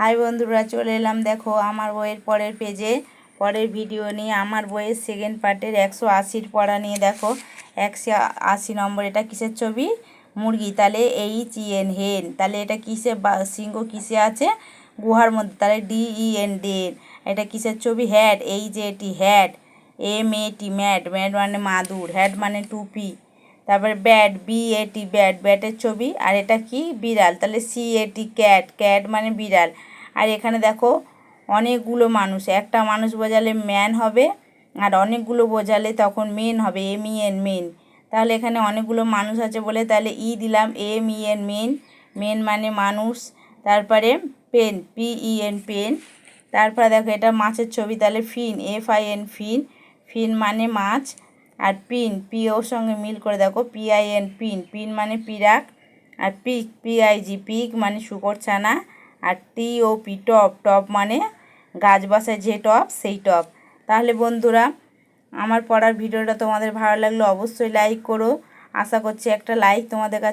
High বন্ধুরা, চলে এলাম দেখো আমার বইয়ের পরের পেজে পরের ভিডিও নিয়ে আমার বইয়ের সেকেন্ড পার্টের একশো আশির পড়া নিয়ে দেখো। একশো আশি নম্বর, এটা কিসের ছবি? মুরগি, তাহলে এইচ ই এন হেন তাহলে এটা কিসে বা, সিংহ কিসে আছে? গুহার মধ্যে, তাহলে ডি ই এন ডেন এটা কিসের ছবি? হ্যাড এই যে এটি hat M A T mat mat মানে মাদুর হ্যাড মানে টুপি। তারপরে bat B A T bat ব্যাটের ছবি, আর এটা কি? বিড়াল। তাহলে C A T cat cat মানে বিড়াল। আর এখানে দেখো, অনেকগুলো মানুষ। একটা মানুষ বোঝালে ম্যান হবে, আর অনেকগুলো বোঝালে তখন মেন হবে এম ই এন মেন তাহলে এখানে অনেকগুলো মানুষ আছে বলে তাহলে ই দিলাম M E N men men মানে মানুষ। তারপরে pen P E N pen তারপরে দেখো, এটা মাছের ছবি। তাহলে fin F I N fin fin মানে মাছ। আর পিন, পি ওর সঙ্গে মিল করে দেখো PIN I N pin pin মানে পিরাক, আর পিক পিআইজি পিক মানে শুকর ছানা, আর T O P top top মানে গাছ বাসায় যে টপ, সেই টপ। তাহলে বন্ধুরা, আমার পড়ার ভিডিওটা তোমাদের ভালো লাগলে অবশ্যই লাইক করো। আশা করছি একটা লাইক তোমাদের কাছে